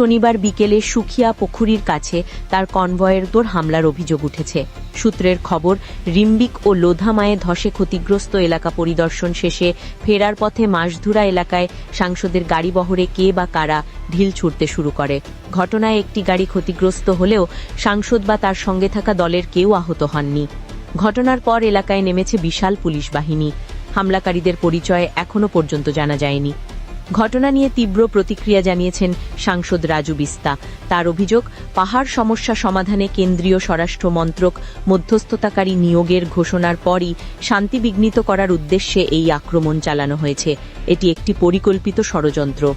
শনিবার বিকেলে সুখিয়া পুখুরির কাছে তার কনভয়ের দোর হামলার অভিযোগ উঠেছে। সূত্রের খবর, রিম্বিক ও লোধামায়ে ধসে ক্ষতিগ্রস্ত এলাকা পরিদর্শন শেষে ফেরার পথে মাসধুরা এলাকায় সাংসদের গাড়ি বহরে কে বা কারা ঢিল ছুটতে শুরু করে। ঘটনায় একটি গাড়ি ক্ষতিগ্রস্ত হলেও সাংসদ বা তার সঙ্গে থাকা দলের কেউ আহত হননি। ঘটনার পর এলাকায় নেমেছে বিশাল পুলিশ বাহিনী। হামলাকারীদের পরিচয় এখনও পর্যন্ত জানা যায়নি। ঘটনা নিয়ে তীব্র প্রতিক্রিয়া জানিয়েছেন সাংসদ রাজু বিস্তা। তার অভিযোগ, পাহাড় সমস্যা সমাধানে কেন্দ্রীয় স্বরাষ্ট্র মন্ত্রক মধ্যস্থতাকারী নিয়োগের ঘোষণার পরই শান্তি বিঘ্নিত করার উদ্দেশ্যে এই আক্রমণ চালানো হয়েছে। এটি একটি পরিকল্পিত ষড়যন্ত্র।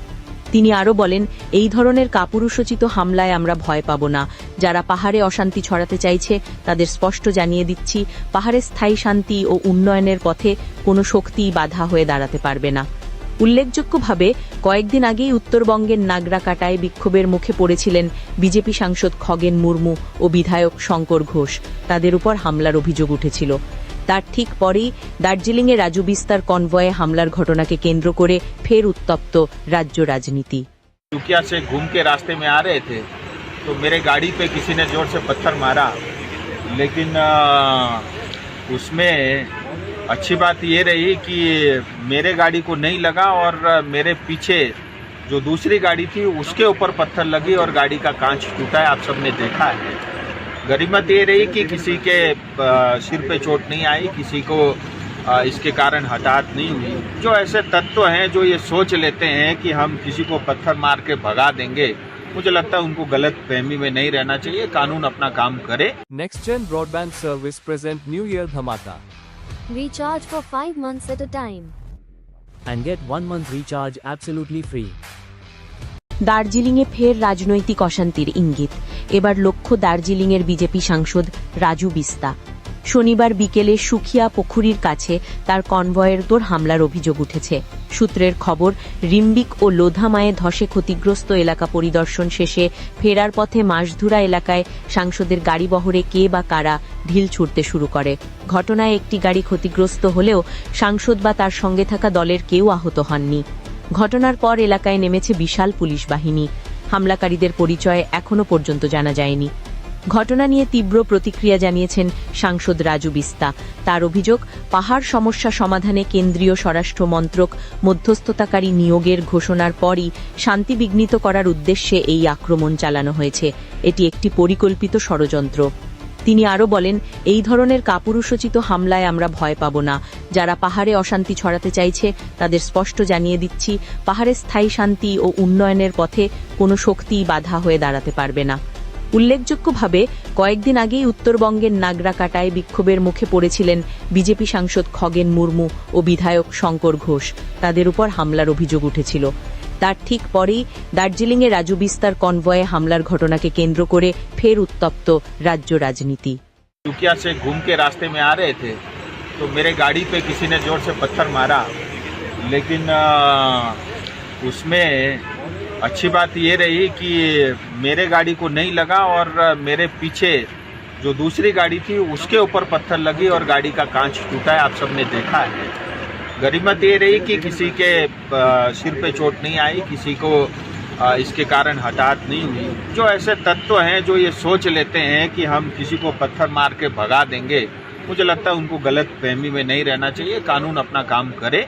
তিনি আরও বলেন, এই ধরনের কাপুরুষোচিত হামলায় আমরা ভয় পাব না। যারা পাহাড়ে অশান্তি ছড়াতে চাইছে, তাদের স্পষ্ট জানিয়ে দিচ্ছি, পাহাড়ে স্থায়ী শান্তি ও উন্নয়নের পথে কোনো শক্তিই বাধা হয়ে দাঁড়াতে পারবে না। উল্লেখযোগ্যভাবে কয়েকদিন আগেই উত্তরবঙ্গের নাগরাকাটায় বিক্ষোভের মুখে পড়েছিলেন বিজেপি সাংসদ খগেন মুর্মু ও বিধায়ক শঙ্কর ঘোষ তাদের উপর হামলার অভিযোগ উঠেছিল তার ঠিক পরেই দার্জিলিংয়ে রাজু বিস্তার কনভয়ে হামলার ঘটনাকে কেন্দ্র করে ফের উত্তপ্ত রাজ্য রাজনীতি चुकिया से घूम के रास्ते में आ रहे थे तो मेरे गाड़ी पे किसी ने जोर से पत्थर मारा लेकिन अ, उसमें अच्छी बात ये रही कि मेरे गाड़ी को नहीं लगा और मेरे पीछे जो दूसरी गाड़ी थी, उसके ऊपर पत्थर लगी और गाड़ी का कांच टूटा है, आप सबने देखा है। गरीमत ये रही कि किसी के सिर पे चोट नहीं आई, किसी को इसके कारण हताहत नहीं हुई। जो ऐसे तत्व हैं, जो ये सोच लेते हैं कि हम किसी को पत्थर मार के भगा देंगे, मुझे लगता है उनको गलत फहमी में नहीं रहना चाहिए, कानून अपना काम करे। Next Gen broadband service present new year Dhamaka Recharge for 5 months at a time. and get 1 month recharge absolutely free. দার্জিলিংয়ে ফের রাজনৈতিক অশান্তির ইঙ্গিত এবার লক্ষ্য দার্জিলিংয়ের বিজেপি সাংসদ রাজু বিস্তা শনিবার বিকেলে সুখিয়া পুখুরির কাছে তার কনভয়ের দোর হামলার অভিযোগ উঠেছে সূত্রের খবর, রিম্বিক ও লোধামায়ে ধসে ক্ষতিগ্রস্ত এলাকা পরিদর্শন শেষে ফেরার পথে মাসধুরা এলাকায় সাংসদের গাড়ি বহরে কে বা কারা ঢিল ছুটতে শুরু করে। ঘটনায় একটি গাড়ি ক্ষতিগ্রস্ত হলেও সাংসদ বা তার সঙ্গে থাকা দলের কেউ আহত হননি। ঘটনার পর এলাকায় নেমেছে বিশাল পুলিশ বাহিনী। হামলাকারীদের পরিচয় এখনও পর্যন্ত জানা যায়নি। ঘটনা নিয়ে তীব্র প্রতিক্রিয়া জানিয়েছেন সাংসদ রাজু বিস্তা। তার অভিযোগ, পাহাড় সমস্যা সমাধানে কেন্দ্রীয় স্বরাষ্ট্র মন্ত্রক মধ্যস্থতাকারী নিয়োগের ঘোষণার পরই শান্তি বিঘ্নিত করার উদ্দেশ্যে এই আক্রমণ চালানো হয়েছে। এটি একটি পরিকল্পিত ষড়যন্ত্র। তিনি আরও বলেন, এই ধরনের কাপুরুষোচিত হামলায় আমরা ভয় পাব না। যারা পাহাড়ে অশান্তি ছড়াতে চাইছে, তাদের স্পষ্ট জানিয়ে দিচ্ছি, পাহাড়ে স্থায়ী শান্তি ও উন্নয়নের পথে কোনো শক্তিই বাধা হয়ে দাঁড়াতে পারবে না। উল্লেখযোগ্যভাবে কয়েকদিন আগেই উত্তরবঙ্গের নাগরাকাটায় বিক্ষোভের মুখে পড়েছিলেন বিজেপি সাংসদ খগেন মুর্মু ও বিধায়ক শঙ্কর ঘোষ তাদের উপর হামলার অভিযোগ উঠেছিল তার ঠিক পরেই দার্জিলিংয়ে রাজু বিস্তার কনভয়ে হামলার ঘটনাকে কেন্দ্র করে ফের উত্তপ্ত রাজ্য রাজনীতি चुकिया से घूम के रास्ते में आ रहे थे तो मेरे गाड़ी पे किसी ने जोर से पत्थर मारा लेकिन अ, उसमें अच्छी बात ये रही कि मेरे गाड़ी को नहीं लगा और मेरे पीछे जो दूसरी गाड़ी थी, उसके ऊपर पत्थर लगी और गाड़ी का कांच टूटा है। आप सबने देखा है। गरीमत ये रही कि किसी के सिर पे चोट नहीं आई, किसी को इसके कारण हताहत नहीं हुई। जो ऐसे तत्व हैं, जो ये सोच लेते हैं कि हम किसी को पत्थर मार के भगा देंगे, मुझे लगता है उनको गलत फहमी में नहीं रहना चाहिए। कानून अपना काम करे।